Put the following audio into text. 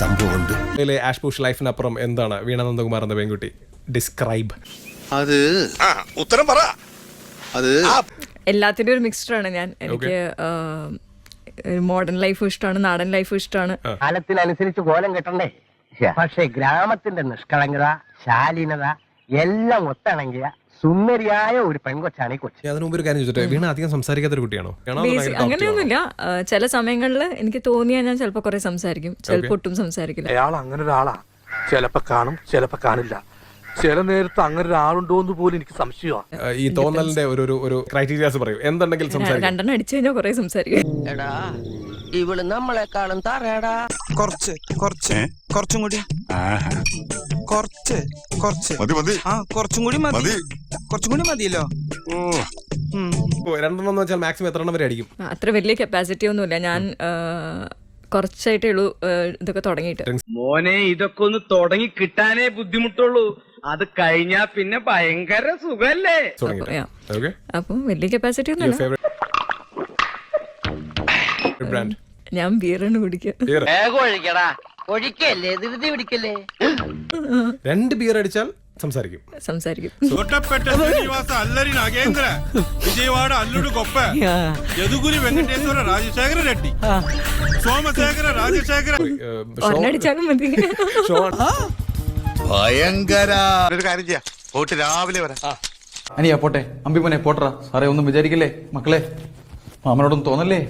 സംഭവമുണ്ട്. ഇതിലെ ash push ലൈഫിനപ്പുറം എന്താണ് വീണ നന്ദകുമാർ എന്ന പെൺകുട്ടി? ഡിസ്ക്രൈബ് അത് ആ ഉത്തരം പറ. അത് എല്ലാത്തിന്റെ ഒരു മിക്സ്ഡാണ് ഞാൻ. എനിക്ക് മോഡേൺ ലൈഫും ഇഷ്ടമാണ് നാടൻ ലൈഫും ഇഷ്ടമാണ്. കാലത്തിനനുസരിച്ച് കോലം കെട്ടണ്ടേ? പക്ഷെ ഗ്രാമത്തിന്റെ നിഷ്കളങ്കത ശാലീനത എല്ലാം ഒത്തിണങ്ങിയ സുന്ദരിയായ ഒരു പെൺകൊച്ചാണ് ഈ കൊച്ചി. അതിനു മുമ്പ് ഒരു കാര്യം ചോദിച്ചോട്ടെ? വീണ അധികം സംസാരിക്കാത്ത ഒരു കുട്ടിയാണോ? ആണോ അതോ ഭയങ്കര talkative ആണോ? അങ്ങനെയൊന്നുമില്ല. ആ, ചില സമയങ്ങളിൽ എനിക്ക് തോന്നിയാൽ ഞാൻ ചിലപ്പോൾ കുറെ സംസാരിക്കും. ചിലപ്പോൾ ഒട്ടും സംസാരിക്കില്ല. അയാൾ അങ്ങനെ ഒരാളാ. ചിലപ്പോ കാണും ചിലപ്പോ കാണില്ല. ചില നേരത്ത് അങ്ങനെ ഒരാളുണ്ടോ എന്ന് പോലും എനിക്ക് സംശയമാണ് ഏഹ് ഈ തോന്നലിന്റെ ഒരു ഒരു ഒരു ക്രൈറ്റീരിയാസ് പറയും. എന്തുണ്ടെങ്കിൽ സംസാരിക്കും. രണ്ടെണ്ണം അടിച്ചു കഴിഞ്ഞാൽ കുറെ സംസാരിക്കും. എടാ ഇവൾ നമ്മളെക്കാളും തറയടാ കുറച്ച് കുറച്ച് കുറച്ചും കൂടി. കുറച്ച് കുറച്ച്. മതി മതി. ആ കുറച്ചും കൂടി മതി. മതി. കുറച്ചും കൂടി മതിയല്ലോ. ഉം. ഓ, രണ്ടെണ്ണം എന്ന് വെച്ചാൽ മാക്സിമം എത്ര എണ്ണം വരെ അടിക്കും? ആ, അത്ര വലിയ കപ്പാസിറ്റി ഒന്നുമില്ല. ഞാൻ ആ, കുറച്ചായിട്ടേ ഉള്ളൂ ആ, ഇതൊക്കെ തുടങ്ങിയിട്ട്. മോനെ ഇതൊക്കെ ഒന്ന് തുടങ്ങി കിട്ടാനേ ബുദ്ധിമുട്ടുള്ളൂ. അത് കഴിഞ്ഞാ പിന്നെ ഭയങ്കര സുഖല്ലേ? തുടങ്ങിയിട്ട്. Yeah. ഓക്കെ അപ്പം വലിയ കപ്പാസിറ്റി ഒന്നുമില്ല. ഫേവറേറ്റ് ബ്രാൻഡ് ഞാൻ ബിയറാണ് കുടിക്കുക. വേഗം ഒഴിക്കടാ. ഒഴിക്കല്ലേ? ധൃതി പിടിക്കല്ലേ? രണ്ട് ബിയർ അടിച്ചാൽ സംസാരിക്കും. സംസാരിക്കും. ದೊಡ್ಡಪೇಟೆ ಶ್ರೀನಿವಾಸ ಅಲ್ಲರಿ ನಾಗೇಂದ್ರ ವಿಜಯವಾಡ ಅಲ್ಲುಡು ಗೊಪ್ಪ ಯದುಗುರಿ ವೆಂಕಟೇಶ್ವರ ರಾಜಶೇಖರ ರೆಡ್ಡಿ ಸೋಮಶೇಖರ ರಾಜಶೇಖರ ഏഹ്, ഷോ- ഒരെണ്ണടിച്ചാലും മതി. ഭയങ്കര. ഒരു കാര്യം ചെയ്യാം. പോട്ട് രാവിലെ വരാം. അനിയാ പോട്ടെ. അമ്പിമോനെ പോട്ടറ. സാറേ ഒന്നും വിചാരിക്കല്ലേ? മക്കളെ മാമനോടൊന്നും തോന്നല്ലേ?